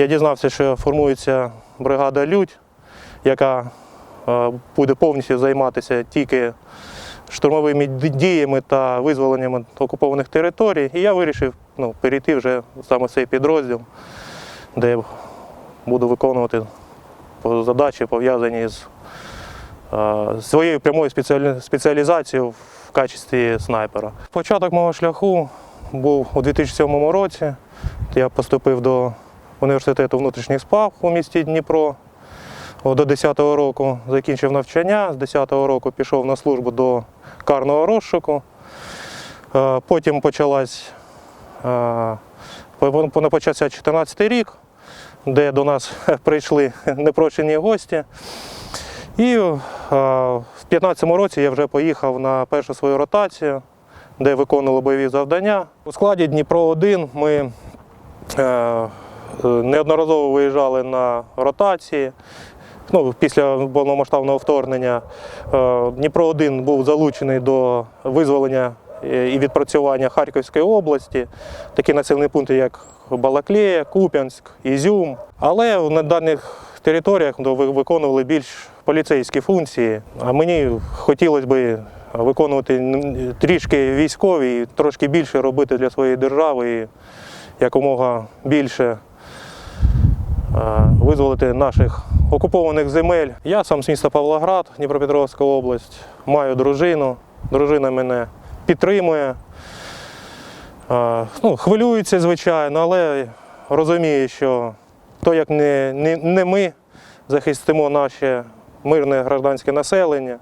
я дізнався, що формується бригада Людь, яка е, буде повністю займатися тільки штурмовими діями та визволенням окупованих територій. І я вирішив ну, перейти вже саме в цей підрозділ, де буду виконувати задачі, пов'язані з е, своєю прямою спеціалізацією в качестві снайпера. Початок мого шляху був у 2007 році. Я поступив до університету внутрішніх справ у місті Дніпро. До 10-го року закінчив навчання, з 10-го року пішов на службу до карного розшуку. Е, Потім почалась, е, по- по- почався 14-й рік, де до нас прийшли непрошені гості. І е, в 15-му році я вже поїхав на першу свою ротацію, де виконували бойові завдання. У складі Дніпро 1 ми неодноразово виїжджали на ротації. Ну, після повномасштабного вторгнення е, Дніпро 1 був залучений до визволення е, і відпрацювання Харківської області, такі населені пункти, як Балаклея, Куп'янськ, Ізюм. Але на даних територіях ну, ви- виконували більш поліцейські функції. А мені хотілося б виконувати трішки військові, трошки більше робити для своєї держави і якомога більше е, визволити наших окупованих земель. Я сам з міста Павлоград, Дніпропетровська область, маю дружину. Дружина мене підтримує. Е, Ну, хвилюється, звичайно, але розуміє, що то, як не, не, не ми захистимо наше мирне гражданське населення.